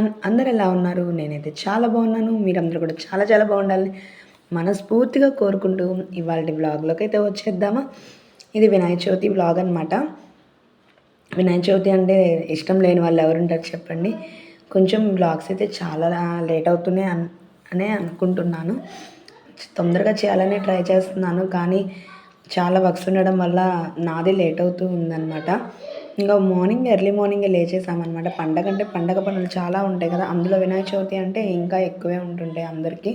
Everyone అందరు ఎలా ఉన్నారు? నేనైతే చాలా బాగున్నాను. మీరందరూ కూడా చాలా చాలా బాగుండాలి మనస్ఫూర్తిగా కోరుకుంటూ ఇవాళ వ్లాగ్లోకి అయితే వచ్చేద్దామా? ఇది వినాయక చవితి వ్లాగ్ అనమాట వినాయక చవితి అంటే ఇష్టం లేని వాళ్ళు ఎవరుంటారు చెప్పండి. కొంచెం వ్లాగ్స్ అయితే చాలా లేట్ అవుతున్నాయి అన్ అనే అనుకుంటున్నాను. తొందరగా చేయాలని ట్రై చేస్తున్నాను. కానీ చాలా వర్క్స్ ఉండడం వల్ల నాది లేట్ అవుతూ ఉందన్నమాట. ఇంకా మార్నింగ్ ఎర్లీ మార్నింగ్ లేచేసామన్నమాట పండగ అంటే పండగ పనులు చాలా ఉంటాయి కదా. అందులో వినాయక చవితి అంటే ఇంకా ఎక్కువే ఉంటుంటాయి అందరికీ.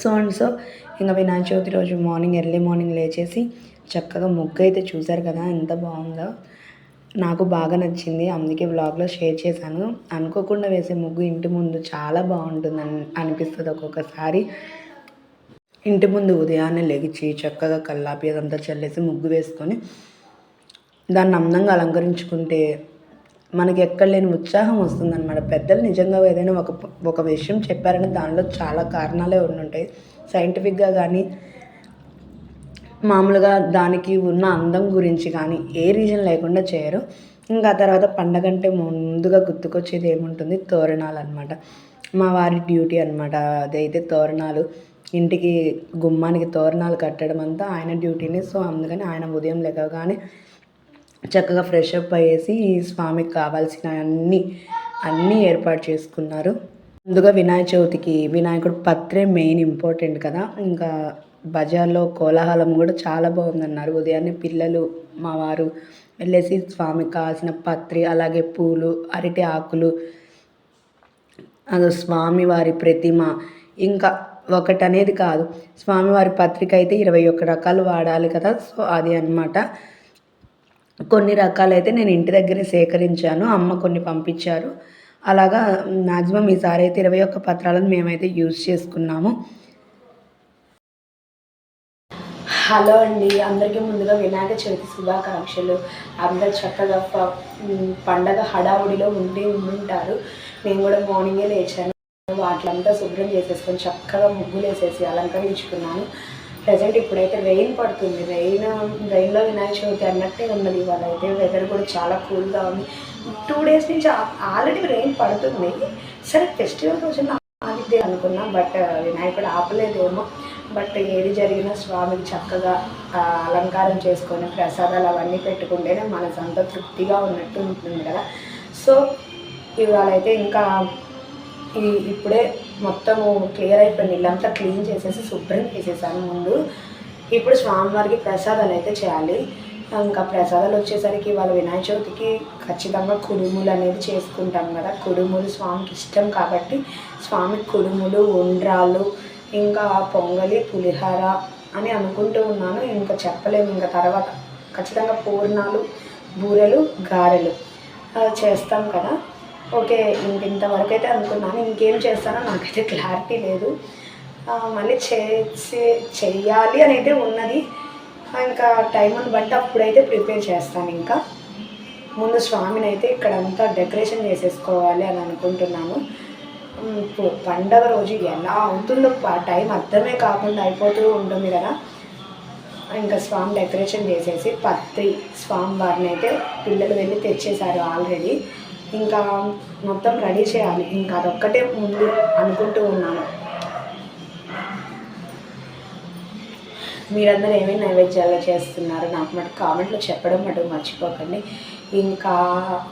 సో అండ్ సో ఇంకా వినాయక చవితి రోజు మార్నింగ్ ఎర్లీ మార్నింగ్ లేచేసి చక్కగా ముగ్గు అయితే చూశారు కదా. ఎంత బాగుందో. నాకు బాగా నచ్చింది. అందుకే బ్లాగ్లో షేర్ చేశాను. అనుకోకుండా వేసే ముగ్గు ఇంటి ముందు చాలా బాగుంటుంది అని అనిపిస్తుంది ఒక్కొక్కసారి. ఇంటి ముందు ఉదయాన్నే లెగిచి చక్కగా కల్లాపి అదంతా చల్లేసి ముగ్గు వేసుకొని దాన్ని అందంగా అలంకరించుకుంటే మనకి ఎక్కడ లేని ఉత్సాహం వస్తుందన్నమాట. పెద్దలు నిజంగా ఏదైనా ఒక ఒక విషయం చెప్పారంటే దానిలో చాలా కారణాలే ఉండుంటాయి. సైంటిఫిక్గా కానీ మామూలుగా దానికి ఉన్న అందం గురించి కానీ ఏ రీజన్ లేకుండా చేయరు. ఇంకా తర్వాత పండగ అంటే ముందుగా గుర్తుకొచ్చేది ఏముంటుంది? తోరణాలు అనమాట మా వారి డ్యూటీ అనమాట అదైతే తోరణాలు ఇంటికి గుమ్మానికి తోరణాలు కట్టడం అంతా ఆయన డ్యూటీనే. సో అందుకని ఆయన ఉదయం లేకగానే చక్కగా ఫ్రెష్ అప్ అయ్యేసి స్వామికి కావాల్సిన అన్నీ అన్నీ ఏర్పాటు చేసుకున్నారు. ముందుగా వినాయక చవితికి వినాయకుడు పత్రే మెయిన్ ఇంపార్టెంట్ కదా. ఇంకా బజార్లో కోలాహలం కూడా చాలా బాగుందన్నారు. ఉదయాన్నే పిల్లలు మా వారు వెళ్ళేసి స్వామికి కావాల్సిన పత్రి అలాగే పూలు అరటి ఆకులు అది స్వామివారి ప్రతిమ ఇంకా ఒకటి అనేది కాదు. స్వామివారి పత్రిక అయితే ఇరవై ఒక్క రకాలు వాడాలి కదా. సో అది అనమాట కొన్ని రకాలైతే నేను ఇంటి దగ్గరే సేకరించాను అమ్మ కొన్ని పంపించారు. అలాగా మ్యాక్సిమం ఈసారి అయితే ఇరవై ఒక్క పత్రాలను మేమైతే యూజ్ చేసుకున్నాము. హలో అండి అందరికీ ముందుగా వినాయక చవితి శుభాకాంక్షలు. అందరు చక్కగా పండగ హడావుడిలో ఉండి ఉండుంటారు. నేను కూడా మార్నింగే లేచాను. వాటిలంతా శుభ్రం చేసేసుకొని చక్కగా ముగ్గులు వేసేసి అలంకరించుకున్నాను. ప్రజెంట్ ఇప్పుడైతే రెయిన్ పడుతుంది. రెయిన్ రెయిన్లో వినాయక చవితి అన్నట్టే ఉన్నది. ఇవాళ అయితే వెదర్ కూడా చాలా కూల్గా ఉంది. టూ డేస్ నుంచి ఆల్రెడీ రెయిన్ పడుతుంది. సరే ఫెస్టివల్ రోజున ఆగిద్దే అనుకున్నా బట్ uh, వినాయకుడు ఆపలేదేమో. బట్ ఏది జరిగినా స్వామికి చక్కగా అలంకారం చేసుకొని ప్రసాదాలు అవన్నీ పెట్టుకుంటేనే మనసంతా తృప్తిగా ఉన్నట్టు ఉంటుంది కదా. సో ఇవాళ అయితే ఇంకా ఇప్పుడే మొత్తము క్లియర్ అయిపోయింది. ఇల్లంతా క్లీన్ చేసేసి శుభ్రం చేసేసాను ముందు. ఇప్పుడు స్వామివారికి ప్రసాదాలు అయితే చేయాలి. ఇంకా ప్రసాదాలు వచ్చేసరికి వాళ్ళ వినాయక చవితికి ఖచ్చితంగా కుడుములు అనేది చేసుకుంటాం కదా. కుడుములు స్వామికి ఇష్టం కాబట్టి స్వామికి కుడుములు ఉండ్రాలు ఇంకా పొంగలి పులిహార అని అనుకుంటూ ఉన్నాను. ఇంకా చెప్పలేము. ఇంకా తర్వాత ఖచ్చితంగా పూర్ణాలు బూరెలు గారెలు చేస్తాం కదా. ఓకే ఇంక ఇంతవరకు అయితే అనుకున్నాను ఇంకేం చేస్తానో నాకైతే క్లారిటీ లేదు. మళ్ళీ చేసి చెయ్యాలి అని అయితే ఉన్నది ఇంకా టైంని బట్టి అప్పుడైతే ప్రిపేర్ చేస్తాను ఇంకా. ముందు స్వామిని అయితే ఇక్కడంతా డెకరేషన్ చేసేసుకోవాలి అని అనుకుంటున్నాను. ఇప్పుడు పండగ రోజు ఎలా అవుతుందో టైం అర్థమే కాకుండా అయిపోతూ ఉంటుంది కదా. ఇంకా స్వామి డెకరేషన్ చేసేసి పత్రి స్వామి వారిని అయితే పిల్లలు వెళ్ళి తెచ్చేశారు ఆల్రెడీ. ఇంకా మొత్తం రెడీ చేయాలి. ఇంకా అదొక్కటే ముందు అనుకుంటూ ఉన్నాను. మీరందరూ ఏమేమి నైవేద్యాలు చేస్తున్నారు నాకు మటు కామెంట్లో చెప్పడం మటు మర్చిపోకండి. ఇంకా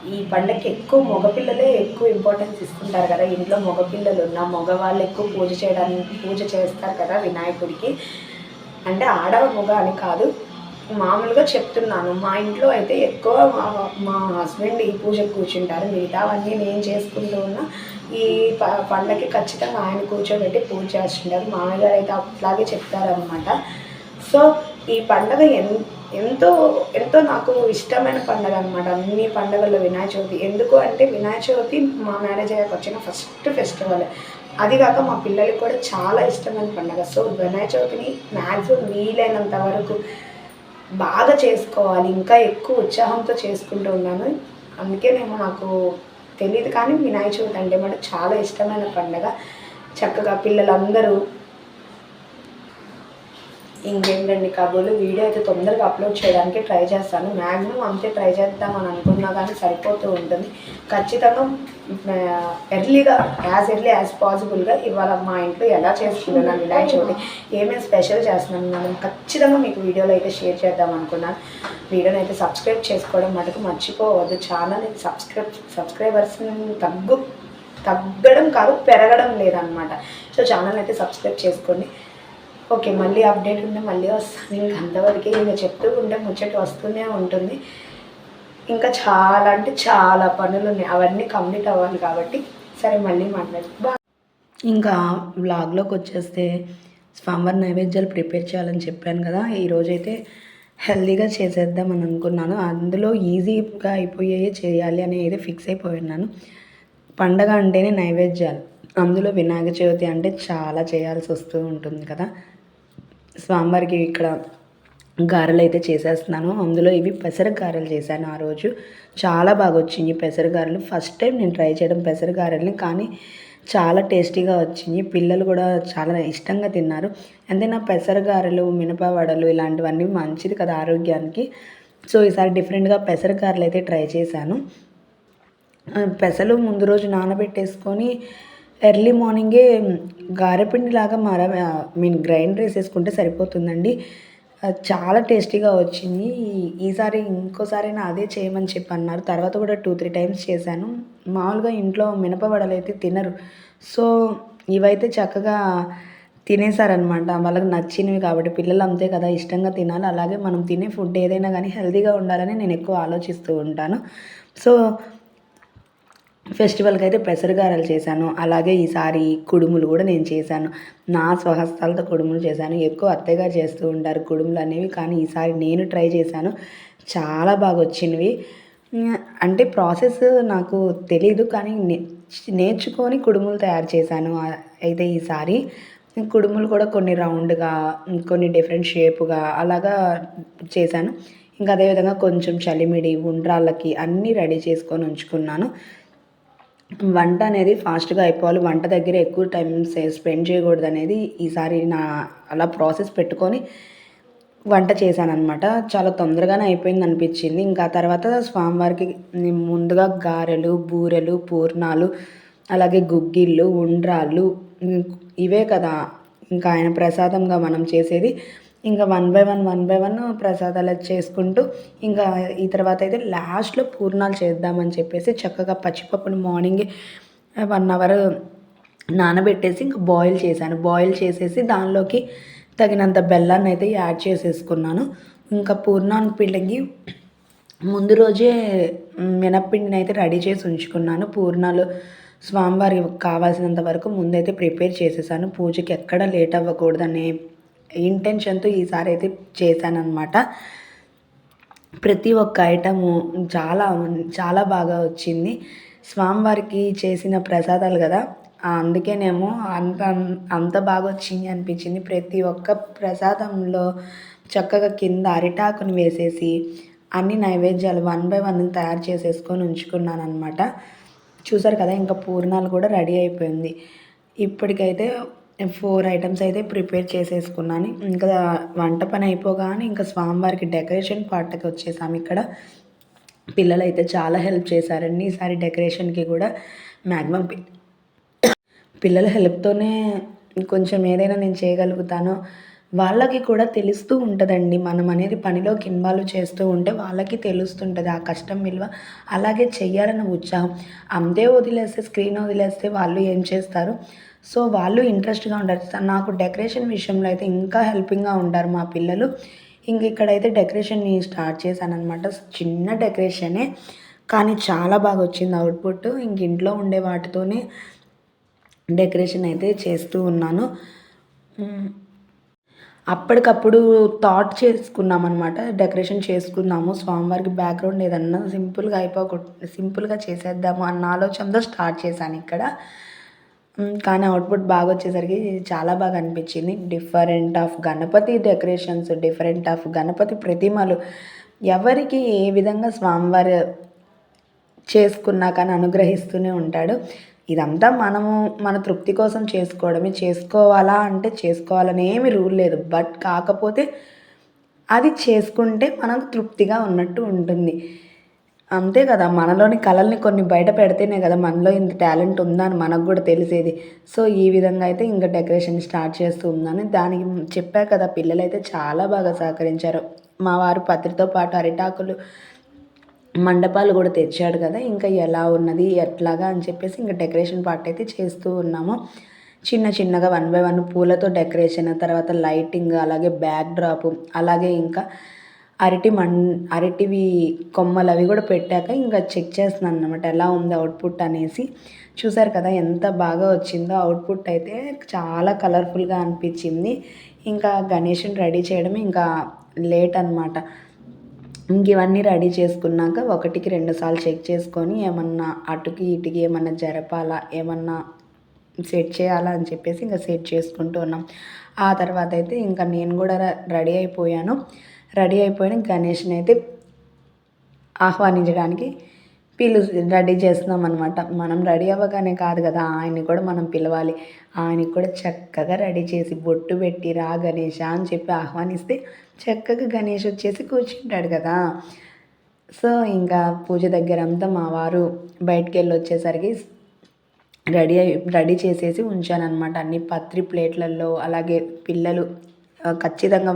ఈ పండగకి ఎక్కువ మగపిల్లలే ఎక్కువ ఇంపార్టెన్స్ ఇస్తుంటారు కదా. ఇంట్లో మగపిల్లలు ఉన్న మగవాళ్ళు ఎక్కువ పూజ చేయడానికి పూజ చేస్తారు కదా వినాయకుడికి. అంటే ఆడవ మగ అని కాదు మామూలుగా చెప్తున్నాను. మా ఇంట్లో అయితే ఎక్కువ మా మా హస్బెండ్ ఈ పూజకు కూర్చుంటారు. మిగతావన్నీ నేను చేసుకుంటూ ఉన్నా ఈ ప పండగకి ఖచ్చితంగా ఆయన కూర్చోబెట్టి పూజ చేస్తుంటారు. మామయ్య అయితే అట్లాగే చెప్తారనమాట సో ఈ పండగ ఎన్ ఎంతో ఎంతో నాకు ఇష్టమైన పండగ అనమాట అన్ని పండగల్లో వినాయక చవితి. ఎందుకు అంటే వినాయక చవితి మా మ్యారేజ్ అయ్యాక వచ్చిన ఫస్ట్ ఫెస్టివల్ అది కాక మా పిల్లలకి కూడా చాలా ఇష్టమైన పండగ. సో వినాయక చవితిని మ్యాక్సిమం వీలైనంత వరకు బాగా చేసుకోవాలి ఇంకా ఎక్కువ ఉత్సాహంతో చేసుకుంటూ ఉన్నాను. అందుకే మేము నాకు తెలియదు కానీ వినాయక చవితి అంటే మాట చాలా ఇష్టమైన పండగ. చక్కగా పిల్లలందరూ ఇంకేంటండి కాబోలు వీడియో అయితే తొందరగా అప్లోడ్ చేయడానికి ట్రై చేస్తాను. మ్యాక్సిమం అంతే ట్రై చేద్దామని అనుకున్నా కానీ సరిపోతూ ఉంటుంది. ఖచ్చితంగా ఎర్లీగా యాజ్ ఎర్లీ యాజ్ పాసిబుల్గా ఇవాళ మా ఇంట్లో ఎలా చేస్తున్నాను వినాయక చవితి? ఏమేమి స్పెషల్ చేస్తున్నాను మనం ఖచ్చితంగా మీకు వీడియోలో అయితే షేర్ చేద్దాం అనుకున్నాను. వీడియోని అయితే సబ్స్క్రైబ్ చేసుకోవడం మటుకు మర్చిపోవద్దు. ఛానల్ సబ్స్క్రైబ్ సబ్స్క్రైబర్స్ తగ్గు తగ్గడం కాదు పెరగడం లేదనమాట. సో ఛానల్ అయితే సబ్స్క్రైబ్ చేసుకోండి. ఓకే మళ్ళీ అప్డేట్ ఉంటే మళ్ళీ వస్తాను. ఇంకా అంతవరకు ఇంకా చెప్తూ ఉంటే ముచ్చట వస్తూనే ఉంటుంది. ఇంకా చాలా అంటే చాలా పనులు ఉన్నాయి. అవన్నీ కంప్లీట్ అవ్వాలి కాబట్టి సరే మళ్ళీ మాట్లాడు ఇంకా వ్లాగ్లోకి వచ్చేస్తే స్వామివారి నైవేద్యాలు ప్రిపేర్ చేయాలని చెప్పాను కదా. ఈరోజైతే చేసేద్దాం చేసేద్దామని అనుకున్నాను. అందులో ఈజీగా అయిపోయేవి చేయాలి అనేది ఫిక్స్ అయిపోయినాను పండగ అంటేనే నైవేద్యాలు. అందులో వినాయక చవితి అంటే చాలా చేయాల్సి వస్తూ ఉంటుంది కదా. స్వామివారికి ఇక్కడ గారెలు అయితే చేసేస్తున్నాను. అందులో ఇవి పెసర గారెలు చేశాను ఆ రోజు. చాలా బాగా వచ్చింది పెసర గారెలు. ఫస్ట్ టైం నేను ట్రై చేయడం పెసర గారెల్ని కానీ చాలా టేస్టీగా వచ్చింది. పిల్లలు కూడా చాలా ఇష్టంగా తిన్నారు. అంతేనా పెసర గారెలు మినప వడలు ఇలాంటివన్నీ మంచిది కదా ఆరోగ్యానికి. సో ఈసారి డిఫరెంట్గా పెసర గారెలు అయితే ట్రై చేశాను. పెసలు ముందు రోజు నానబెట్టేసుకొని ఎర్లీ మార్నింగే గారెపిండి లాగా మర మీన్ గ్రైండర్ వేసేసుకుంటే సరిపోతుందండి. చాలా టేస్టీగా వచ్చింది. ఈసారి ఇంకోసారైనా అదే చేయమని చెప్పి అన్నారు. తర్వాత కూడా టూ త్రీ టైమ్స్ చేశాను. మామూలుగా ఇంట్లో మినపవడలు అయితే తినరు. సో ఇవైతే చక్కగా తినేసారనమాట వాళ్ళకి నచ్చినవి కాబట్టి పిల్లలు అంతే కదా ఇష్టంగా తినాలి. అలాగే మనం తినే ఫుడ్ ఏదైనా కానీ హెల్తీగా ఉండాలని నేను ఎక్కువ ఆలోచిస్తూ ఉంటాను. సో ఫెస్టివల్కి అయితే పెసరగారలు చేశాను. అలాగే ఈసారి కుడుములు కూడా నేను చేశాను. నా స్వహస్తాలతో కుడుములు చేశాను. ఎక్కువ అత్తయ్య గారు చేస్తూ ఉంటారు కుడుములు అనేవి. కానీ ఈసారి నేను ట్రై చేశాను. చాలా బాగా వచ్చినవి. అంటే ప్రాసెస్ నాకు తెలీదు. కానీ నే- నేర్చుకొని కుడుములు తయారు చేశాను. అయితే ఈసారి కుడుములు కూడా కొన్ని రౌండ్గా కొన్ని డిఫరెంట్ షేపుగా అలాగా చేశాను. ఇంకా అదేవిధంగా కొంచెం చలిమిడి ఉండ్రాళ్ళకి అన్నీ రెడీ చేసుకొని ఉంచుకున్నాను. వంట అనేది ఫాస్ట్గా అయిపోవాలి. వంట దగ్గర ఎక్కువ టైం స్పెండ్ చేయకూడదు అనేది ఈసారి నా అలా ప్రాసెస్ పెట్టుకొని వంట చేశానమాట చాలా తొందరగానే అయిపోయింది అనిపించింది. ఇంకా తర్వాత స్వామివారికి నేను ముందుగా గారెలు బూరెలు పూర్ణాలు అలాగే గుగ్గిళ్ళు ఉండ్రాళ్ళు ఇవే కదా. ఇంకా ఆయన ప్రసాదంగా మనం చేసేది ఇంకా one by one one by one ప్రసాదాలు చేసుకుంటూ ఇంకా ఈ తర్వాత అయితే లాస్ట్లో పూర్ణాలు చేద్దామని చెప్పేసి చక్కగా పచ్చిపప్పుని మార్నింగే వన్ అవర్ నానబెట్టేసి ఇంకా బాయిల్ చేశాను. బాయిల్ చేసేసి దానిలోకి తగినంత బెల్లాన్ని అయితే యాడ్ చేసేసుకున్నాను. ఇంకా పూర్ణాన్ని పిండికి ముందు రోజే మినప్పిండిని అయితే రెడీ చేసి ఉంచుకున్నాను. పూర్ణాలు స్వామివారికి కావాల్సినంత వరకు ముందైతే ప్రిపేర్ చేసేసాను. పూజకి ఎక్కడ లేట్ అవ్వకూడదనే ఇంటెన్షన్తో ఈసారి అయితే చేశానమాట ప్రతి ఒక్క ఐటము చాలా చాలా బాగా వచ్చింది. స్వామివారికి చేసిన ప్రసాదాలు కదా అందుకేనేమో అంత అంత బాగా వచ్చింది అనిపించింది. ప్రతి ఒక్క ప్రసాదంలో చక్కగా కింద అరిటాకుని వేసేసి అన్ని నైవేద్యాలు వన్ బై వన్ తయారు చేసేసుకొని ఉంచుకున్నాను అనమాట చూసారు కదా ఇంకా పూర్ణాలు కూడా రెడీ అయిపోయింది. ఇప్పటికైతే ఫోర్ ఐటమ్స్ అయితే ప్రిపేర్ చేసేసుకున్నాను. ఇంకా వంట పని అయిపోగానే ఇంకా స్వామివారికి డెకరేషన్ పార్ట్కి వచ్చేసాము ఇక్కడ. పిల్లలు అయితే చాలా హెల్ప్ చేశారండి. ఈసారి డెకరేషన్కి కూడా మ్యాక్సిమం పిల్లల హెల్ప్తోనే కొంచెం ఏదైనా నేను చేయగలుగుతాను వాళ్ళకి కూడా తెలుస్తూ ఉంటుందండి. మనం అనేది పనిలోకి ఇన్వాల్వ్ చేస్తూ ఉంటే వాళ్ళకి తెలుస్తుంటుంది ఆ కష్టం విలువ. అలాగే చెయ్యాలన్న ఉత్సాహం. అంతే వదిలేస్తే స్క్రీన్ వదిలేస్తే వాళ్ళు ఏం చేస్తారు? సో వాళ్ళు ఇంట్రెస్ట్గా ఉంటారు. నాకు డెకరేషన్ విషయంలో అయితే ఇంకా హెల్పింగ్గా ఉంటారు మా పిల్లలు. ఇంక ఇక్కడైతే డెకరేషన్ని స్టార్ట్ చేశాను అనమాట చిన్న డెకరేషనే కానీ చాలా బాగా వచ్చింది అవుట్పుట్. ఇంక ఇంట్లో ఉండే వాటితోనే డెకరేషన్ అయితే చేస్తూ ఉన్నాను. అప్పటికప్పుడు థాట్ చేసుకున్నాం అనమాట డెకరేషన్ చేసుకుందాము స్వామివారికి బ్యాక్గ్రౌండ్ ఏదన్నా సింపుల్గా అయిపోకుండా సింపుల్గా చేసేద్దాము అన్న ఆలోచనతో స్టార్ట్ చేశాను ఇక్కడ. కానీ అవుట్పుట్ బాగా వచ్చేసరికి చాలా బాగా అనిపించింది different of Ganapati decorations different of Ganapati ప్రతిమలు. ఎవరికి ఏ విధంగా స్వామివారి చేసుకున్నా కానీ అనుగ్రహిస్తూనే ఉంటాడు. ఇదంతా మనము మన తృప్తి కోసం చేసుకోవడమే. చేసుకోవాలా అంటే చేసుకోవాలని ఏమి రూల్ లేదు. బట్ కాకపోతే అది చేసుకుంటే మనకు తృప్తిగా ఉన్నట్టు ఉంటుంది. అంతే కదా మనలోని కళల్ని కొన్ని బయట పెడితేనే కదా మనలో ఇంత టాలెంట్ ఉందా అని మనకు కూడా తెలిసేది. సో ఈ విధంగా అయితే ఇంకా డెకరేషన్ స్టార్ట్ చేస్తూ ఉందని దానికి చెప్పా కదా పిల్లలు అయితే చాలా బాగా సహకరించారు. మా వారు పత్రితో పాటు అరిటాకులు మండపాలు కూడా తెచ్చాడు కదా ఇంకా ఎలా ఉన్నది ఎట్లాగా అని చెప్పేసి ఇంకా డెకరేషన్ పార్ట్ అయితే చేస్తూ ఉన్నాము. చిన్న చిన్నగా వన్ బై వన్ పూలతో డెకరేషన్ తర్వాత లైటింగ్ అలాగే బ్యాక్ డ్రాప్ అలాగే ఇంకా అరటి మన్ అరటివి కొమ్మలు అవి కూడా పెట్టాక ఇంకా చెక్ చేస్తున్నాను అనమాట ఎలా ఉంది అవుట్పుట్ అనేసి. చూసారు కదా ఎంత బాగా వచ్చిందో అవుట్పుట్ అయితే చాలా కలర్ఫుల్గా అనిపించింది. ఇంకా గణేష్ని రెడీ చేయడం ఇంకా లేట్ అనమాట ఇంక ఇవన్నీ రెడీ చేసుకున్నాక ఒకటికి రెండు సార్లు చెక్ చేసుకొని ఏమన్నా అటుకి ఇటుకి ఏమన్నా జరపాలా ఏమన్నా సెట్ చేయాలా అని చెప్పేసి ఇంకా సెట్ చేసుకుంటూ ఉన్నాం. ఆ తర్వాత అయితే ఇంకా నేను కూడా రెడీ అయిపోయాను. రెడీ అయిపోయిన గణేష్ని అయితే ఆహ్వానించడానికి పిలు రెడీ చేస్తున్నాం అనమాట మనం రెడీ అవ్వగానే కాదు కదా ఆయన్ని కూడా మనం పిలవాలి. ఆయనకి కూడా చక్కగా రెడీ చేసి బొట్టు పెట్టి రా గణేష అని చెప్పి ఆహ్వానిస్తే చక్కగా గణేష్ వచ్చేసి కూర్చుంటాడు కదా. సో ఇంకా పూజ దగ్గర అంతా మా వారు బయటికి వెళ్ళి వచ్చేసరికి రెడీ అయి రెడీ చేసేసి ఉంచానన్నమాట. అన్ని పత్రి ప్లేట్లలో అలాగే పిల్లలు ఖచ్చితంగా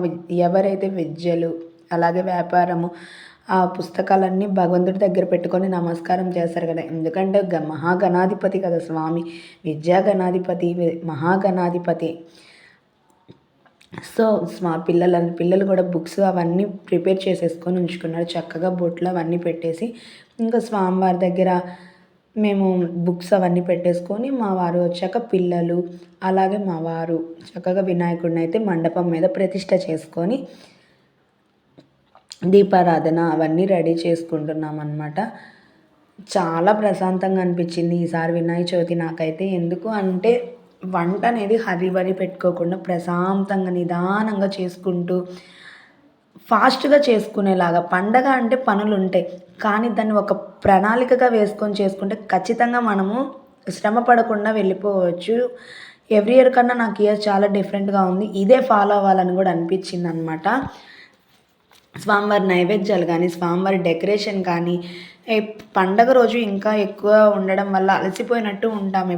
ఎవరైతే విద్యలు అలాగే వ్యాపారము ఆ పుస్తకాలన్నీ భగవంతుడి దగ్గర పెట్టుకొని నమస్కారం చేస్తారు కదా. ఎందుకంటే గ మహాగణాధిపతి కదా స్వామి విద్యా గణాధిపతి మహాగణాధిపతి. సో మా పిల్లలని పిల్లలు కూడా బుక్స్ అవన్నీ ప్రిపేర్ చేసేసుకొని ఉంచుకున్నారు. చక్కగా బొట్లు అవన్నీ పెట్టేసి ఇంకా స్వామివారి దగ్గర మేము బుక్స్ అవన్నీ పెట్టేసుకొని మా వారు వచ్చాక పిల్లలు అలాగే మా వారు చక్కగా వినాయకుడిని అయితే మండపం మీద ప్రతిష్ట చేసుకొని దీపారాధన అవన్నీ రెడీ చేసుకుంటున్నాం అనమాట చాలా ప్రశాంతంగా అనిపించింది ఈసారి వినాయక చవితి నాకైతే. ఎందుకు అంటే వంట అనేది హరిబరి పెట్టుకోకుండా ప్రశాంతంగా నిదానంగా చేసుకుంటూ ఫాస్ట్గా చేసుకునేలాగా. పండగ అంటే పనులు ఉంటాయి కానీ దాన్ని ఒక ప్రణాళికగా వేసుకొని చేసుకుంటే ఖచ్చితంగా మనము శ్రమ పడకుండా వెళ్ళిపోవచ్చు. ఎవ్రీ ఇయర్ కన్నా నాకు ఇయర్ చాలా డిఫరెంట్గా ఉంది. ఇదే ఫాలో అవ్వాలని కూడా అనిపించింది అనమాట స్వామివారి నైవేద్యాలు కానీ స్వామివారి డెకరేషన్ కానీ పండగ రోజు ఇంకా ఎక్కువ ఉండడం వల్ల అలసిపోయినట్టు ఉంటాము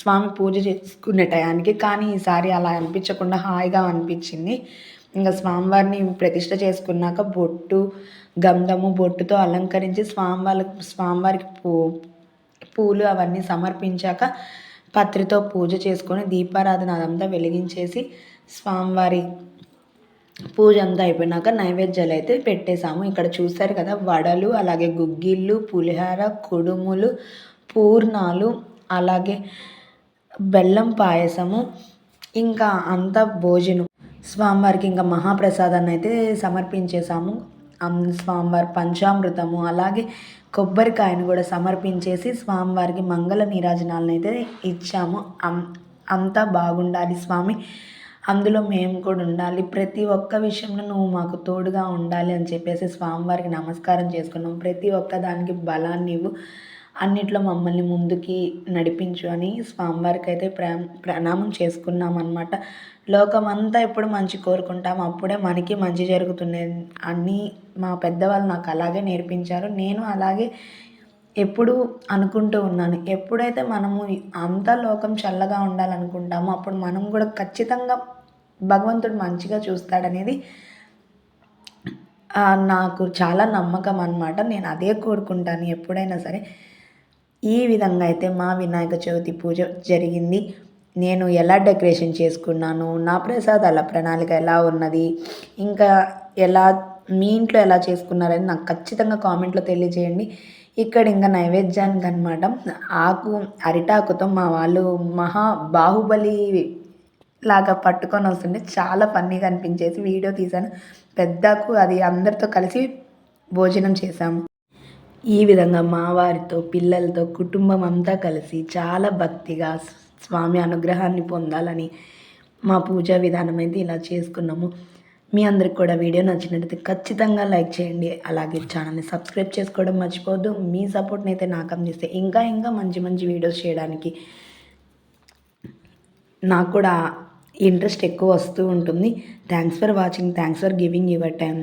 స్వామి పూజ చేసుకునే టయానికి. కానీ ఈసారి అలా అనిపించకుండా హాయిగా అనిపించింది. ఇంకా స్వామివారిని ప్రతిష్ట చేసుకున్నాక బొట్టు గంధము బొట్టుతో అలంకరించి స్వామివారి స్వామివారికి పూ పూలు అవన్నీ సమర్పించాక పత్రితో పూజ చేసుకొని దీపారాధన అదంతా వెలిగించేసి స్వామివారి పూజ అంతా అయిపోయినాక నైవేద్యాలు అయితే పెట్టేశాము. ఇక్కడ చూస్తారు కదా వడలు అలాగే గుగ్గిళ్ళు పులిహార కుడుములు పూర్ణాలు అలాగే బెల్లం పాయసము ఇంకా అంతా భోజనం. స్వామివారికి ఇంకా మహాప్రసాదాన్ని అయితే సమర్పించేశాము. స్వామివారి పంచామృతము అలాగే కొబ్బరికాయను కూడా సమర్పించేసి స్వామివారికి మంగళ నీరాజనాలను అయితే ఇచ్చాము. అం అంతా బాగుండాలి స్వామి. అందులో మేము కూడా ఉండాలి. ప్రతి ఒక్క విషయంలో నువ్వు మాకు తోడుగా ఉండాలి అని చెప్పేసి స్వామివారికి నమస్కారం చేసుకున్నాం. ప్రతి ఒక్క దానికి బలాన్ని ఇవ్వు. అన్నిట్లో మమ్మల్ని ముందుకి నడిపించు అని స్వామివారికి అయితే ప్రా ప్రణామం చేసుకున్నాం అనమాట లోకమంతా ఎప్పుడు మంచి కోరుకుంటాం. అప్పుడే మనకి మంచి జరుగుతుంది అన్నీ మా పెద్దవాళ్ళు నాకు అలాగే నేర్పించారు. నేను అలాగే ఎప్పుడు అనుకుంటూ ఉన్నాను. ఎప్పుడైతే మనము అంతా లోకం చల్లగా ఉండాలనుకుంటామో అప్పుడు మనం కూడా ఖచ్చితంగా భగవంతుడు మంచిగా చూస్తాడనేది నాకు చాలా నమ్మకం అన్నమాట. నేను అదే కోరుకుంటాను ఎప్పుడైనా సరే. ఈ విధంగా అయితే మా వినాయక చవితి పూజ జరిగింది. నేను ఎలా డెకరేషన్ చేసుకున్నాను నా ప్రసాదాల ప్రణాళిక ఎలా ఉన్నది ఇంకా ఎలా మీ ఇంట్లో ఎలా చేసుకున్నారని నాకు ఖచ్చితంగా కామెంట్లో తెలియజేయండి. ఇక్కడ ఇంకా నైవేద్యానికి అనమాట ఆకు అరిటాకుతో మా వాళ్ళు మహా బాహుబలి లాగా పట్టుకొని వస్తుంటే చాలా ఫన్నీగా అనిపించేసి వీడియో తీశాను. పెద్దకు అది అందరితో కలిసి భోజనం చేశాము. ఈ విధంగా మా వారితో పిల్లలతో కుటుంబం అంతా కలిసి చాలా భక్తిగా స్వామి అనుగ్రహాన్ని పొందాలని మా పూజా విధానం అయితే ఇలా చేసుకున్నాము. మీ అందరికి కూడా వీడియో నచ్చినట్లయితే ఖచ్చితంగా లైక్ చేయండి. అలాగే ఛానల్ని సబ్స్క్రైబ్ చేసుకోవడం మర్చిపోవద్దు. మీ సపోర్ట్ని అయితే నాకు అందిస్తే ఇంకా ఇంకా మంచి మంచి వీడియోస్ చేయడానికి నాకు కూడా ఇంట్రెస్ట్ ఎక్కువ వస్తూ ఉంటుంది. Thanks for watching thanks for giving your time